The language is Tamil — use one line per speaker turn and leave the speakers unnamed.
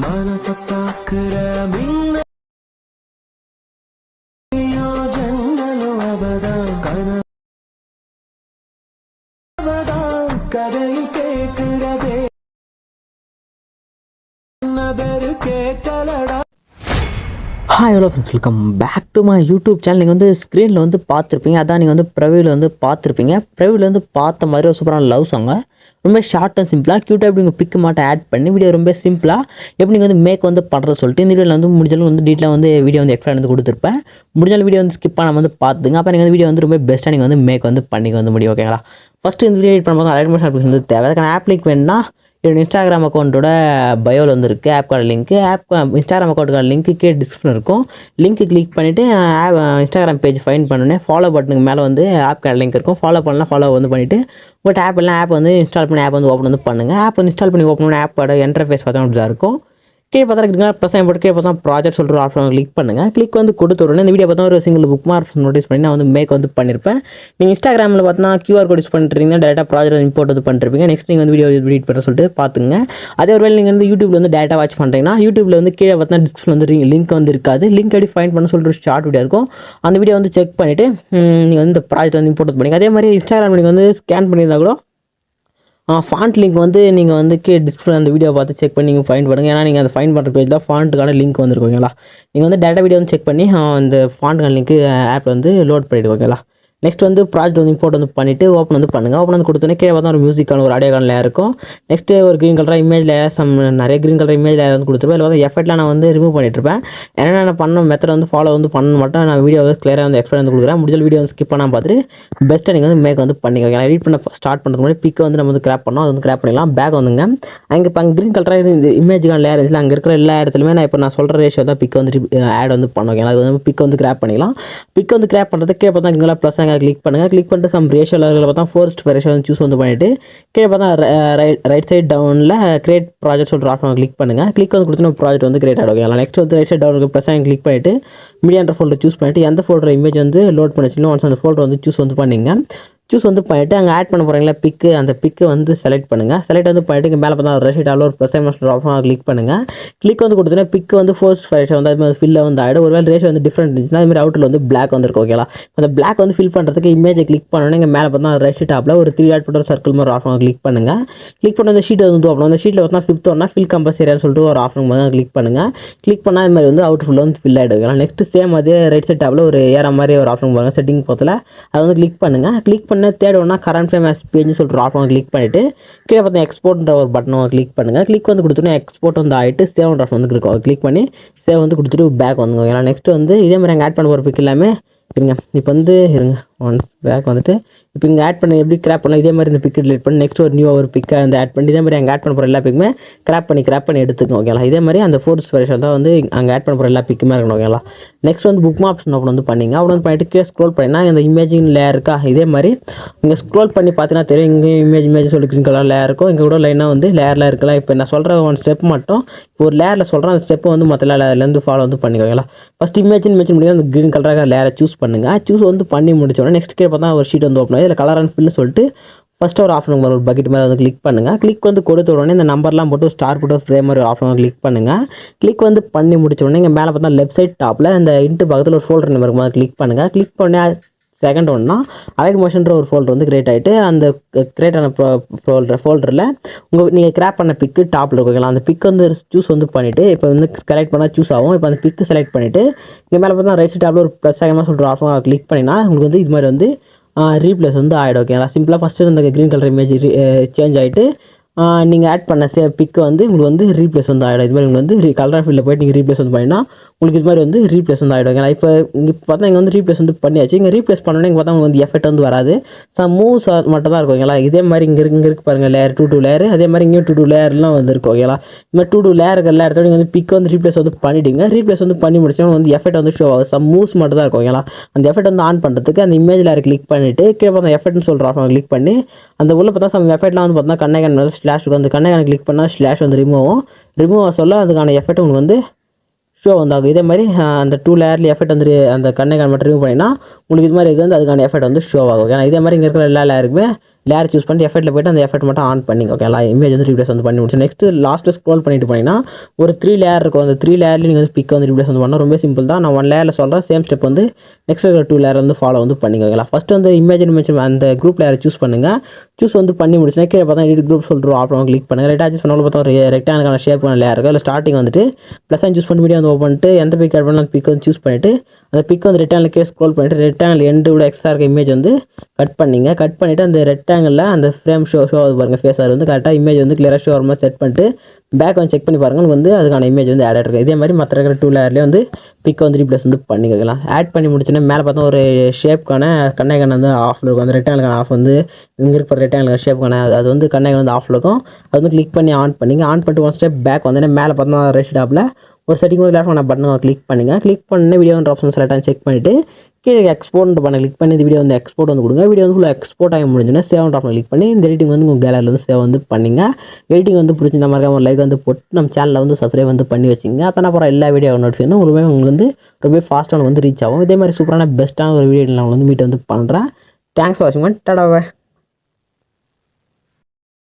மனசத்தாக்குற மின்ன கதை கேட்கிறதே பேரு கேட்கலடா
hi hello friends welcome back to my YouTube channel நீங்கள் வந்து ஸ்க்ரீனில் வந்து பார்த்துருப்பீங்க. அதான் நீங்கள் வந்து ப்ரவியில் வந்து பார்த்துருப்பீங்க. ப்ரவியில் வந்து பார்த்த மாதிரி ஒரு சூப்பரான லவ் சாங்க ரொம்ப ஷார்ட் அண்ட் சிம்பிளாக க்யூட்டாக எப்படி உங்கள் பிக்கு மாட்டை ஆட் பண்ணி வீடியோ ரொம்ப சிம்பிளாக எப்படி நீங்கள் வந்து மேக் வந்து பண்ணுறது சொல்லிட்டு இந்த வீடியோவில் வந்து முடிஞ்சாலும் வந்து டீட்டெயில் வந்து வீடியோ வந்து எக்ஸ்ட்ரா வந்து கொடுத்துருப்பேன். முடிஞ்சாலும் வீடியோ வந்து ஸ்கிப் பண்ணாமல் வந்து பார்த்துங்க அப்போ நீங்கள் வந்து வீடியோ வந்து ரொம்ப பெஸ்ட்டாக நீங்கள் வந்து மேக் வந்து பண்ணிக்க வந்து முடியும் ஓகேங்களா ஃபஸ்ட்டு இந்த வீடியோ எடிட் பண்ணும்போது அலைட்மெண்ட் அப்ளிகேஷன் வந்து தேவை. அதுக்கான ஆப்ளிக் வேணுன்னா வேணும்னா என்னோட இன்ஸ்டாகிராம் அக்கௌண்ட்டோட பயோவில் வந்து இருக்குது app card link app Instagram அக்கௌண்ட்டுக்கான link கீழே டிஸ்கிரிப்ஷன் இருக்கும். லிங்க் கிளிக் பண்ணிவிட்டு ஆப் இன்ஸ்டாகிராம் பேஜ் ஃபைன் பண்ணுனே ஃபாலோ பட்டனுக்கு மேலே வந்து ஆப் கார்டு லிங்க் இருக்கும். ஃபாலோ பண்ணலாம் ஃபாலோ வந்து பண்ணிவிட்டு உங்கள்கிட்ட ஆப் எல்லாம் ஆப் வந்து இன்ஸ்டால் பண்ணி ஆப் வந்து ஓப்பன் வந்து பண்ணுங்கள் ஆப் வந்து இன்ஸ்டால் பண்ணி ஓப்பன் பண்ணி ஆப்போட என்டர்ஃபேஸ் பார்த்தா அப்படி தான் இருக்கும். கீழே பார்த்தா இருக்குங்க ப்ளஸ் போட்டு கீழே பார்த்தா ப்ராஜெக்ட் சொல்கிற ஆப்ஷன் கிளிக் பண்ணுங்கள் கிளிக் வந்து கொடுத்த உடனே இந்த வீடியோ பார்த்தா ஒரு சிங்கிள் புக் மார்க் நோட்டீஸ் பண்ணி நான் வந்து மேக் வந்து பண்ணியிருப்பேன் நீங்கள் இன்ஸ்டாகிராமில் பார்த்தா கியூஆர் கோட் யூஸ் பண்ணிருந்தீங்கன்னா டேரெக்டாக ப்ராஜெக்ட் இம்போர்ட் வந்து பண்ணிருப்பீங்க. நெக்ஸ்ட் நீங்கள் வந்து வீடியோ எடிட் பண்ண சொல்லிட்டு பார்த்துங்க அதே ஒரு வேலை நீங்கள் வந்து யூடியூப்ல வந்து டேட்டா வாட்ச் பண்ணுறீங்கன்னா யூடியூப்ல வந்து கீழே பார்த்தா டிஸ்கிரிப்ஷன் வந்து லிங்க் வந்து இருக்காது. லிங்க் எப்படி ஃபைன் பண்ண சொல்லிட்டு ஒரு ஷார்ட் வீடியோ இருக்கும். அந்த வீடியோ வந்து செக் பண்ணிவிட்டு நீங்கள் வந்து இந்த ப்ராஜெக்ட் வந்து இம்போர்ட் பண்ணிங்க அதே மாதிரி இன்ஸ்டாகிராம் நீங்கள் வந்து ஸ்கேன் பண்ணியிருந்தா கூட ஃபாண்ட் லிங்க் வந்து நீங்கள் வந்து கே டிஸ்பிளே அந்த வீடியோ பார்த்து செக் பண்ணி நீங்கள் ஃபைன் பண்ணுங்கள் ஏன்னா நீங்கள் அந்த ஃபைன் பண்ணுற பேஜ் தான் ஃபாண்ட்டுக்கான லிங்க் வந்துருக்கும் ஓகேங்களா? நீங்கள் வந்து டேட்டா வீடியோ வந்து செக் பண்ணி அந்த ஃபாண்ட்டுக்கான லிங்க் ஆப் வந்து லோட் பண்ணிவிடு ஓகேங்களா? நெக்ஸ்ட் வந்து ப்ராஜெக்ட் வந்து இம்போர்ட் வந்து பண்ணிவிட்டு ஓப்பன் வந்து பண்ணுங்கள் ஓப்பன் வந்து கொடுத்தோன்னே கீழே பார்த்தா ஒரு மியூசிக்கான ஒரு அடையாளம் லேயர் இருக்கும். நெக்ஸ்ட்டு ஒரு க்ரீன் கலராக இமேஜ் லேயர் சம் நிறைய க்ரீன் கலர் இமேஜ் லேயர் வந்து கொடுத்துருப்பேன். இல்லை வந்து எஃபெக்ட்லாம் நான் வந்து ரிமூவ் பண்ணிட்டுருப்பேன். என்னென்ன நான் பண்ண மெத்தட் வந்து ஃபாலோ வந்து பண்ண மட்டும் நான் வீடியோ வந்து கிளியராக வந்து எக்ஸ்பிளைன் வந்து கொடுக்குறேன். முடிஞ்ச வீடியோ வந்து ஸ்கிப் பண்ணாமல் பார்த்துட்டு பெஸ்ட்டாக நீங்கள் வந்து மேக் வந்து பண்ணிக்கோங்க. எடிட் பண்ண ஸ்டார்ட் பண்ணுறதுக்கு முன்னாடி பிக்கை வந்து நம்ம வந்து கிராப் பண்ணோம் அது வந்து கிராப் பண்ணிக்கலாம் பேக் வந்துங்க. அங்கே இப்போ அங்கே க்ரீன் கலராக இந்த இமேஜுக்கான லேயர் இருந்துச்சு அங்கே இருக்கிற எல்லா இடத்துலையுமே நான் இப்போ நான் சொல்கிற ரேஷியோ தான் பிக் வந்து ஆட் வந்து பண்ணுவோம் அது வந்து பிக் வந்து கிராப் பண்ணிக்கலாம். பிக் வந்து கிராப் பண்ணுறதுக்கு கீழே பார்த்தா இங்கே ப்ளஸ் அங்கே கிளிக் பண்ணுங்கள் கிளிக் பண்ணிட்டு சம் ரேஷியோ லெவலில் பார்த்தா ஃபோர்ஸ்ட் ரேஷியோ வந்து சூஸ் வந்து பண்ணிவிட்டு கீழே பார்த்தா ரைட் ரைட் சைட் டவுனில் கிரியேட் ப்ராஜெக்ட் சொல்கிற ஆப்ஷன் கிளிக் பண்ணுங்கள் கிளிக் வந்து கொடுத்து ப்ராஜெக்ட் வந்து கிரியேட் ஆகிடும். அதனால் நெக்ஸ்ட் வந்து ரைட் சைட் டவுனுக்கு ப்ளஸ் கிளிக் பண்ணிவிட்டு மீடியான்ற ஃபோல்டர் சூஸ் பண்ணிவிட்டு எந்த ஃபோல்டர் இமேஜ் வந்து லோட் பண்ணி வச்சுக்கணும் ஒன்ஸ் அந்த ஃபோல்டர் வந்து சூஸ் வந்து பண்ணிங்க. சூஸ் வந்து பண்ணிவிட்டு அங்கே ஆட் பண்ண போகிறீங்களா பிக்கு அந்த பிக்கு வந்து செலக்ட் பண்ணுங்கள் செலக்ட் வந்து பண்ணிட்டு இங்கே மேலே பார்த்தா ரெசிட் ஆல் ஒரு ப்ளஸ் மாஸ்டர் ஆப்ஷன் கிளிக் பண்ணுங்கள் கிளிக் வந்து கொடுத்தோன்னா பிக்கு வந்து ஃபோர்ஸ் ரேஷியோ வந்து அது மாதிரி ஃபில்ல வந்து ஆகிடும் ஒருவேளை ரேஷியோ வந்து டிஃப்ரெண்ட் இருந்துச்சுன்னா அது மாதிரி அவுட்டில் வந்து பிளாக் வந்துருக்கு ஓகேங்களா அந்த பிளாக் வந்து ஃபில் பண்ணுறதுக்கு இமேஜை கிளிக் பண்ணோன்னே இங்கே மேலே பார்த்தா ரைட் ஆப்பில் ஒரு த்ரீ ஆட் பண்ணுற சர்க்கிள் மாதிரி ஆப்ஷன் கிளிக் பண்ணுங்கள் கிளிக் பண்ண அந்த ஷீட் வந்து ஓப்பன் அந்த ஷீட்டில் பார்த்தா ஃபிஃப்த் ஒன்னா ஃபில் கம்பல்சரியான்னு சொல்லிட்டு ஒரு ஆப்ஷன் வந்து கிளிக் பண்ணுங்கள் கிளிக் பண்ணால் இது மாதிரி வந்து அவுட் ஃபுல்லாக வந்து ஃபில் ஆகிடும் நெக்ஸ்ட் சேம் அதே ரைட் சைட் டாப்பில் ஒரு ஏற மாதிரி ஒரு ஆப்ஷன் பாருங்க செட்டிங் பக்கத்தில் அதை வந்து கிளிக் பண்ணுங்கள் கிளிக் பண்ணி பண்ண ஒன்னா கரண்ட் ஃப்ரேம் ஆஸ் பேஜ்னு சொல்லிட்டு ஆப்ஷன் கிளிக் பண்ணிவிட்டு கீழே பார்த்தா எக்ஸ்போர்ட்ன்ற ஒரு பட்டனை கிளிக் பண்ணுங்கள் கிளிக் வந்து கொடுத்தோன்னே எக்ஸ்போர்ட் வந்து ஆகிட்டு சேவ் ஆப்ஷன் வந்து இருக்கும் கிளிக் பண்ணி சேவ் வந்து கொடுத்துட்டு பேக் வந்துங்க. ஏன்னா நெக்ஸ்ட் வந்து இதே மாதிரி நாங்கள் ஆட் பண்ண போகிற பிக் எல்லாமே இருங்க. இப்போ வந்து இருங்க. ஒன் பேக் வந்துட்டு இப்போ இங்கே ஆட் பண்ண எப்படி கிராப் பண்ணலாம் இதே மாதிரி இந்த பிக் டிலீட் பண்ணி நெக்ஸ்ட் ஒரு நியூ ஒரு பிக்கை அந்த ஆட் பண்ணி இதே மாதிரி அங்கே ஆட் பண்ண போகிற எல்லா பிக்குமே கிராப் பண்ணி கிராப் பண்ணி எடுத்துக்கணும் ஓகேங்களா இதே மாதிரி அந்த ஃபோர்ஸ் வெரிஷன் தான் வந்து அங்கே ஆட் பண்ண போகிற எல்லா பிக்குமே இருக்கணும் ஓகேங்களா நெக்ஸ்ட் வந்து புக் ஆப்ஷன் ஓப்பன் வந்து பண்ணிங்க. ஓப்பன் வந்து பண்ணிட்டு கீழே ஸ்க்ரோல் பண்ணினா இந்த இமேஜிங் லேயர் இருக்கா? இதே மாதிரி இங்கே ஸ்க்ரோல் பண்ணி பார்த்தீங்கன்னா தெரியும் இங்கே இமேஜ் இமேஜ் சொல்லி green கலர் லேயர் இருக்கும். இங்கே கூட லைனாக வந்து லேயரில் இருக்கலாம். இப்போ நான் சொல்கிற ஒன் ஸ்டெப் மட்டும் ஒரு லேயரில் சொல்கிறேன் அந்த ஸ்டெப்பை வந்து மற்ற லேயர்லேருந்து ஃபாலோ வந்து பண்ணிக்கோங்களா ஃபஸ்ட் இமேஜின் இமேஜ் முடியும் அந்த க்ரீன் கலராக லேயரை சூஸ் பண்ணுங்கள் சூஸ் வந்து பண்ணி முடிச்சோடனே நெக்ஸ்ட் கீழே பார்த்தா ஒரு ஷீட் வந்து ஓப்பன் ஆகுது இதில் கலர் அண்ட் ஃபில்னு சொல்லிட்டு ஃபஸ்ட்டு ஒரு ஆப்ஷன் ஒரு பக்கெட் மேலே வந்து கிளிக் பண்ணுங்கள் கிளிக் வந்து கொடுத்த உடனே இந்த நம்பர்லாம் போட்டு ஸ்டார் போட்டு ஃப்ரேம் மாதிரி ஆப்ஷன் கிளிக் பண்ணுங்கள் கிளிக் வந்து பண்ணி முடிச்ச உடனே இங்கே மேலே பார்த்தா லெஃப்ட் சைட் டாப்பில் இந்த இன்ட்டு பக்கத்தில் ஒரு ஃபோல்டர் நம்பர் மாதிரி கிளிக் பண்ணுங்கள் கிளிக் பண்ணி செகண்ட் ஒன்னா அலைட் மோஷன்ற ஒரு ஃபோல்டர் வந்து கிரியேட் ஆகிட்டு அந்த கிரியேட் ஆன ஃபோல்டர் ஃபோல்டரில் உங்கள் நீங்கள் கிராப் பண்ண பிக்கு டாப்பில் இருக்குங்களா? அந்த பிக் வந்து சூஸ் வந்து பண்ணிவிட்டு இப்போ வந்து செலக்ட் பண்ணால் சூஸ் ஆகும். இப்போ அந்த பிக்கு செலக்ட் பண்ணிவிட்டு இங்கே மேலே பார்த்தா ரைட் சைட் டாப்பில் ஒரு ப்ளஸ் ஆகமாக சொல்கிற ஆஃபாக கிளிக் பண்ணினா உங்களுக்கு வந்து இது மாதிரி வந்து ரீப்ளேஸ் வந்து ஆகிடும் ஓகேங்களா சிம்பிளாக ஃபஸ்ட்டு இந்த க்ரீன் கலர் இமேஜ் சேஞ்ச் ஆகிட்டு நீங்கள் ஆட் பண்ண சே பிக்கு வந்து உங்களுக்கு வந்து ரீப்ளேஸ் வந்து ஆகிடும் இது மாதிரி உங்களுக்கு வந்து கலர் ஃபீல்டில் போய்ட்டு நீங்கள் ரீப்ளேஸ் வந்து பண்ணினா உங்களுக்கு இது மாதிரி வந்து ரீப்ளேஸ் வந்து ஆகிடும் ஏன்னா இப்போ இங்கே பார்த்தா இங்கே வந்து ரீப்ளேஸ் வந்து பண்ணியாச்சு. இங்கே ரீப்ளேஸ் பண்ணோன்னே இங்கே பார்த்தா உங்களுக்கு வந்து எஃபெக்ட் வந்து வராது. சம் மூவ்ஸ் மட்டும் தான் இருக்கும் ஓகேங்களா? இதே மாதிரி இங்கே இருக்கு இங்கே இருக்கு பாருங்கள் லேயர் டூ டூ லேயர் அதே மாதிரி இங்கேயும் டூ டூ லேயர்லாம் வந்து இருக்கும் ஓகேங்களா? இந்த மாதிரி டூ டூ லேயர் எல்லா இடத்துல நீங்கள் வந்து பிக் வந்து ரீப்ளேஸ் வந்து பண்ணிவிடுங்க ரீப்ளேஸ் வந்து பண்ணி முடிச்சோம் வந்து எஃபெக்ட் வந்து ஷோ ஆகும் சம் மூவ்ஸ் மட்டும் தான் இருக்கும் ஓகேங்களா? அந்த எஃபெக்ட் வந்து ஆன் பண்ணுறதுக்கு அந்த இமேஜ் லேயர் கிளிக் பண்ணிவிட்டு கீழே பார்த்தா எஃபெக்ட்னு சொல்கிற ஆப்ஷன் கிளிக் பண்ணி அந்த உள்ள பார்த்தா சம் எஃபெக்ட்லாம் வந்து பார்த்தா கண்ணகன் வந்து ஸ்லாஷ் வந்து அந்த கண்ணகன் கிளிக் பண்ணால் ஸ்லாஷ் வந்து ரிமூவ் ஆகும். ரிமூவ் சொல்ல அதுக்கான எஃபெக்ட் உங்களுக்கு வந்து ஷோ வந்து ஆகும் இதே மாதிரி அந்த டூ லேயர்ல எஃபெக்ட் வந்து அந்த கண்ணை மட்டும் ரிமூவ் பண்ணினா உங்களுக்கு இது மாதிரி இருக்குது வந்து அதுக்கான எஃபெக்ட் வந்து ஷோ ஆகும் ஓகே இதே மாதிரி இங்கே இருக்கிற எல்லா லேயருக்குமே லேயர் சூஸ் பண்ணிட்டு எஃபெக்ட்டில் போய்ட்டு அந்த எஃபெக்ட் மட்டும் ஆன் பண்ணிங்க ஓகே எல்லா இமேஜ் வந்து ரீப்ளேஸ் வந்து பண்ணி முடிச்சு நெக்ஸ்ட் லாஸ்ட்டு ஸ்க்ரோல் பண்ணிட்டு போனீங்கன்னா ஒரு த்ரீ லேயர் இருக்கும் அந்த த்ரீ லேயர்லேயும் நீங்கள் வந்து பிக் வந்து ரீப்ளேஸ் வந்து பண்ணால் ரொம்ப சிம்பிள் தான். நான் ஒன் லேயரில் சொல்கிறேன் சேம் ஸ்டெப் வந்து நெக்ஸ்ட் இருக்கிற டூ லேயர் வந்து ஃபாலோ வந்து பண்ணிங்க ஓகேங்களா ஃபஸ்ட்டு வந்து இமேஜ் இமேஜ் அந்த குரூப் லேயரை சூஸ் பண்ணுங்கள் சூஸ் வந்து பண்ணி முடிச்சுனா கீழே பார்த்தா எடிட் குரூப் சொல்கிறோம் ஆப்ஷன் கிளிக் பண்ணுங்கள் ரைட் ஆச்சு பண்ணாலும் பார்த்தா ஒரு ரெக்டானுக்கான பண்ண லேயர் இருக்கும் இல்லை ஸ்டார்டிங் வந்துட்டு ப்ளஸ் சூஸ் பண்ணி மீடியா வந்து ஓப்பன் பண்ணிட்டு எந்த பிக் ஆட் பண்ணலாம் அந்த பிக் வந்து சூஸ் பண்ணிவிட்டு அந்த பிக் வந்து ரெக்டாங்கில் கே ஸ்க்ரோல் பண்ணிட்டு ரெக்டாங்கில் எண்டு விட எக்ஸ்ட்ரா இருக்க இமேஜ் வந்து கட் பண்ணிங்க. கட் பண்ணிவிட்டு அந்த ரெக்டாங்கிளில் அந்த ஃப்ரேம் ஷோ ஷோ ஆகுது பாருங்கள் ஃபேஸ் ஆர் வந்து கரெக்டாக இமேஜ் வந்து கிளியராக ஷோ வர மாதிரி செட் பண்ணிட்டு பேக் வந்து செக் பண்ணி பாருங்கள் வந்து அதுக்கான இமேஜ் வந்து ஆட் ஆகிருக்கு இதே மாதிரி மற்ற இருக்கிற டூ லேயர்லேயே வந்து பிக் வந்து ரீப்ளேஸ் வந்து பண்ணிக்கலாம் ஆட் பண்ணி முடிச்சுன்னா மேலே பார்த்தா ஒரு ஷேப்க்கான கண்ணை வந்து ஆஃபில் இருக்கும் அந்த ரெக்டாங்கிளான ஆஃப் வந்து இங்கே இருக்கிற ரெக்டாங்கிள் ஷேப்க்கான அது வந்து கண்ணை வந்து ஆஃபில் இருக்கும் அது வந்து கிளிக் பண்ணி ஆன் பண்ணிங்க ஆன் பண்ணிட்டு ஒன் ஸ்டெப் பேக் வந்தோடனே மேலே பார்த்தா ரெஸ்ட் டாப்பில் ஒரு செட்டிங் வந்து லேஃப்ட் பண்ண பட்டனை கிளிக் பண்ணுங்கள் கிளிக் பண்ண வீடியோ ஆப்ஷன் செலக்ட் செக் பண்ணிவிட்டு கீழே எக்ஸ்போர்ட் பண்ண கிளிக் பண்ணி இந்த வீடியோ வந்து எக்ஸ்போர்ட் வந்து கொடுங்க. வீடியோ வந்து ஃபுல்லாக எக்ஸ்போர்ட் ஆகி முடிஞ்சுன்னா சேவ் ஆப்ஷன் கிளிக் பண்ணி இந்த எடிட்டிங் வந்து உங்கள் கேலரியில் வந்து சேவ் வந்து பண்ணிங்க. எடிட்டிங் வந்து பிடிச்சி நம்ம இருக்க லைக் வந்து போட்டு நம்ம சேனலில் வந்து சப்ஸ்கிரைப் வந்து பண்ணி வச்சிங்க. அப்போ நான் அப்புறம் எல்லா வீடியோ நோட்டிஃபிகேஷன் உங்களுக்கு உங்களுக்கு வந்து ரொம்ப ஃபாஸ்ட்டாக வந்து ரீச் ஆகும். இதே மாதிரி சூப்பரான பெஸ்ட்டான ஒரு வீடியோ நான் வந்து மீட் வந்து பண்ணுறேன் தேங்க்ஸ் வாட்சிங் வாட்சிங் டாடாவே